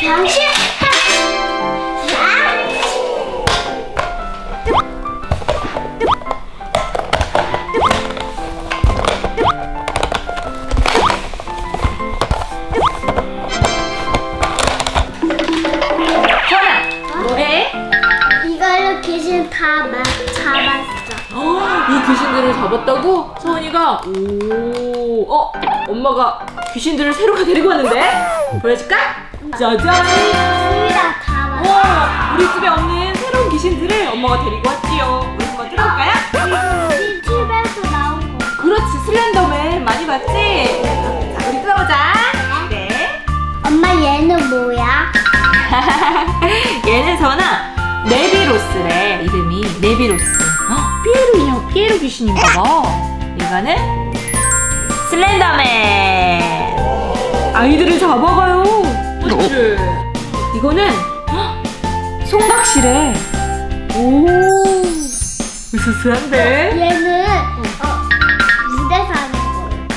병신. 귀신들을 잡았다고? 서원이가 오, 어, 엄마가 귀신들을 새로 데리고 왔는데 보여줄까? 짜잔! 둘다 잡았어. 와, 우리 집에 없는 새로운 귀신들을 엄마가 데리고 왔지요. 우리 한번 뜯어볼까요? 우리 집에서 나온 거. 그렇지, 슬렌더맨 많이 봤지? 자, 우리 뜯어보자. 네. 엄마 얘는 뭐야? 얘는 서원아, 네비로스래. 이름이 네비로스. 어, 인형, 피에로 귀신인가 봐. 이거는 슬렌더맨. 아이들을 잡아가요. 그치? 이거는 헉, 송각시래. 오, 으스스한데? 얘는 어, 물에 사는 거야.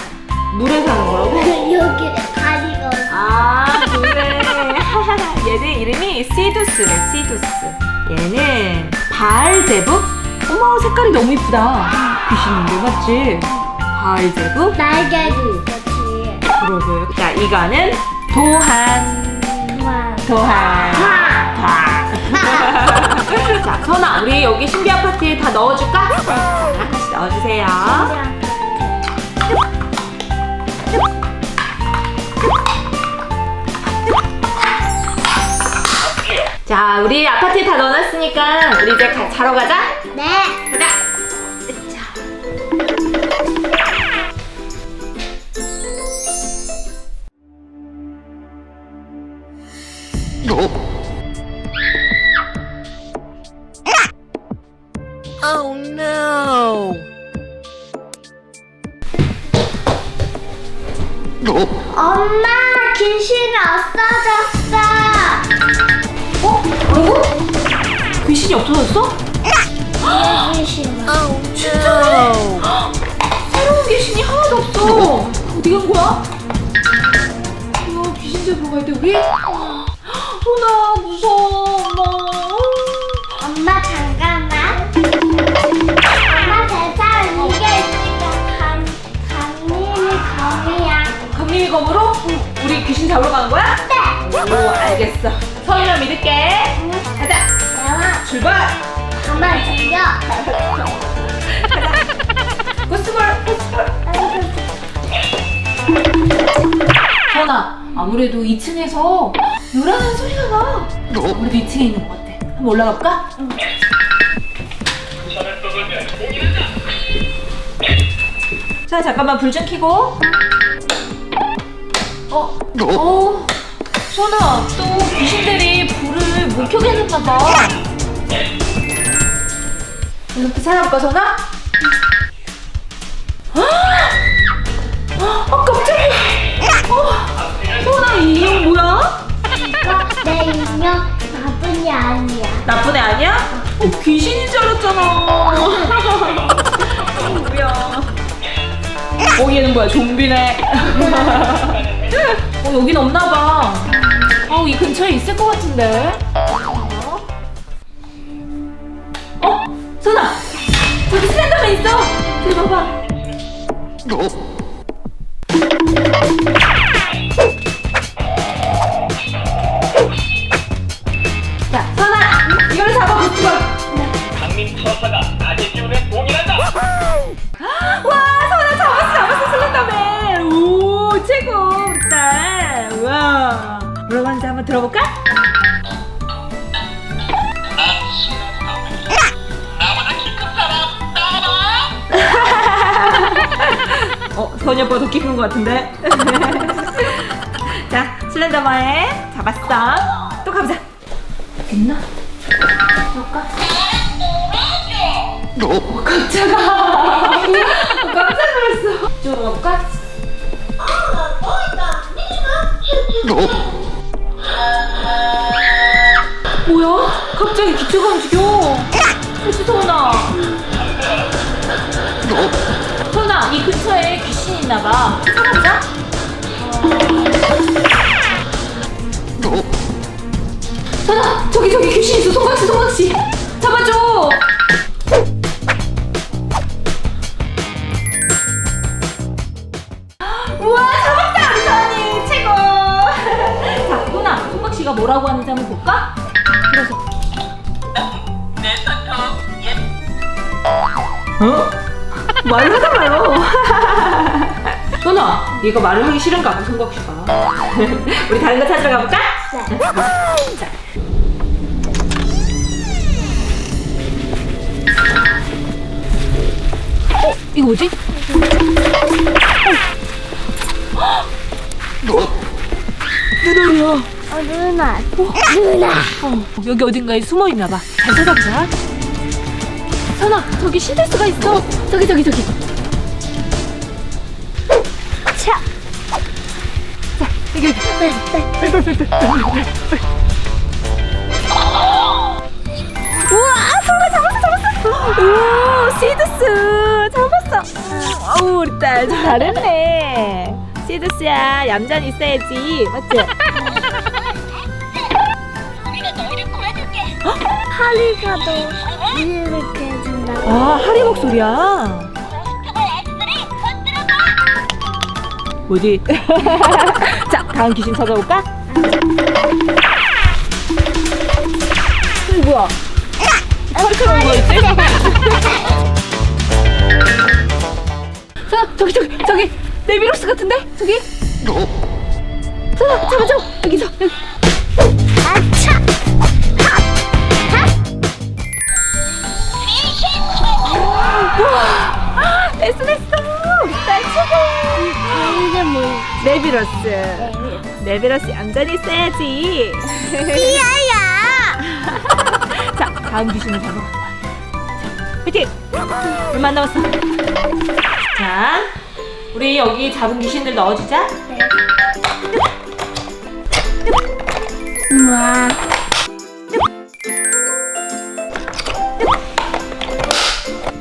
물에 사는 거라고? 여기 다리가 없어. 아, 그래. 얘는 이름이 시두스래, 시두스. 얘는 바알제북? 색깔이 너무 이쁘다. 귀신인데, 맞지? 바알제북? 날개도 있었지. 그러게. 자, 이거는 도한. 와. 도한. 와. 자, 선아, 우리 여기 신비 아파트에 다 넣어줄까? 자, 하나씩 넣어주세요. 자, 우리 아파트에 다 넣어놨으니까 우리 이제 가, 자러 가자. 네. Oh no! 엄마 귀신이 없어졌어. 어? 뭐라고? 귀신이 없어졌어? 귀신. Oh 진짜네. 새로운 귀신이 하나도 없어. 어디 간 거야? 야, 귀신 잡으러 가야 돼, 우리? 소나, 무서워, 엄마. 엄마 잠깐만. 엄마 대장 이게 있으니까 감 감님이 검이야. 감림이 검으로? 우리 귀신 잡으러 가는 거야? 네. 오, 알겠어. 서윤아 믿을게. 가자. 내가 출발. 가만 죽여. 고스볼, 고스볼. 서윤아, 아무래도 2층에서 요란한 소리가 나. 아무래도 2층에 있는 것 같아. 한번 올라가 볼까? 자, 잠깐만 불 좀 켜고. 어, 어, 선아, 또 귀신들이 불을 못 켜게 했나 봐. 이렇게 찾아볼까, 선아? 아, 깜짝 이야. 어, 선아, 이 인형 뭐야? 이거 내 인형 나쁜이 아니야. 나쁜 애 아니야? 어, 귀신인 줄 알았잖아. 어, 뭐야. 어, 얘는 뭐야? 좀비네. 어, 여긴 없나 봐. 어, 이 근처에 있을 것 같은데. 어? 선아! 저기 슬렌더맨 있어! 저기 봐 어, 선이 오빠 더 깊은 것 같은데? 자, 슬렌더맨 잡았어. 또 가보자. 있나? 볼까? 어, 깜짝아. 깜짝 놀랐어. 이쪽으로 가볼까? 뭐야? 갑자기 기체가 움직여. 어, 수성아. 있나 봐. 찾아보자. 선아, 저기 저기 귀신 있어. 송각씨, 송각씨. 잡아줘. 우와, 잡았다, 우리 선이 최고. 자, 누나, 송각씨가 뭐라고 하는지 한번 볼까? 내 손톱 예 어? 말을 하잖아요. 얘가 말을 하기 싫은가 봐, 송각씨가. 우리 다른 거 찾으러 가볼까? 자. 어, 이거 뭐지? 눈알이야. 어, 누나. 누나. 어, 여기 어딘가에 숨어 있나 봐. 잘 찾아보자. 선아, 저기 신데스가 있어. 저기 저기 저기. 우와, 정말 잡았어, 잡았어. 오, 시드스 잡았어. 어우, 우리 딸 잘했네. 시드스야, 얌전히 있어야지, 맞지? 하리가도 이렇게 해준다. 아, 하리 목소리야. 뭐지? 자, 다음 귀신 찾아볼까? 이거 뭐야? 허리처럼 뭐가 있지? 자, 저기 저기 저기 네비로스 같은데? 저기? 자, 잡아줘. 여기서. 여기. 됐어 됐어. 딸 최고. 이게 뭐? 네비로스. 네비로스 얌전히 있어야지. 피아야. 자, 다음 귀신을 잡아. 자, 화이팅! 얼마 안 남았어. 자, 우리 여기 잡은 귀신들 넣어주자. 우와.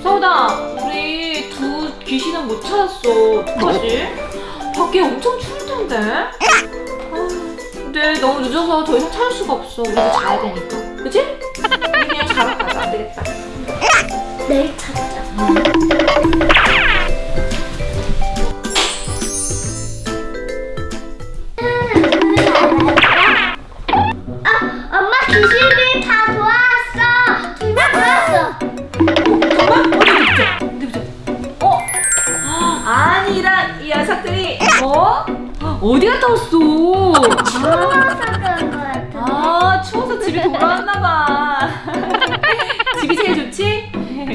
서우다, 우리 두 귀신은 못 찾았어. 어떡하지? 밖에 엄청 추울 텐데. 아, 근데 너무 늦어서 더 이상 찾을 수가 없어. 우리도 자야 되니까. 그치? 우리 그냥 자러 가자. 안 되겠다. 내일 찾자. 아, 엄마 귀신들 다 도왔어. 두명 도왔어. 정말? 어디 보자. 어디 보자. 어? 아니란 이 녀석들이 어? 어디 갔다 왔어? 추워서 그런 거 같은데. 아 추워서 집에 돌아왔나 봐. 집이 제일 좋지? 네.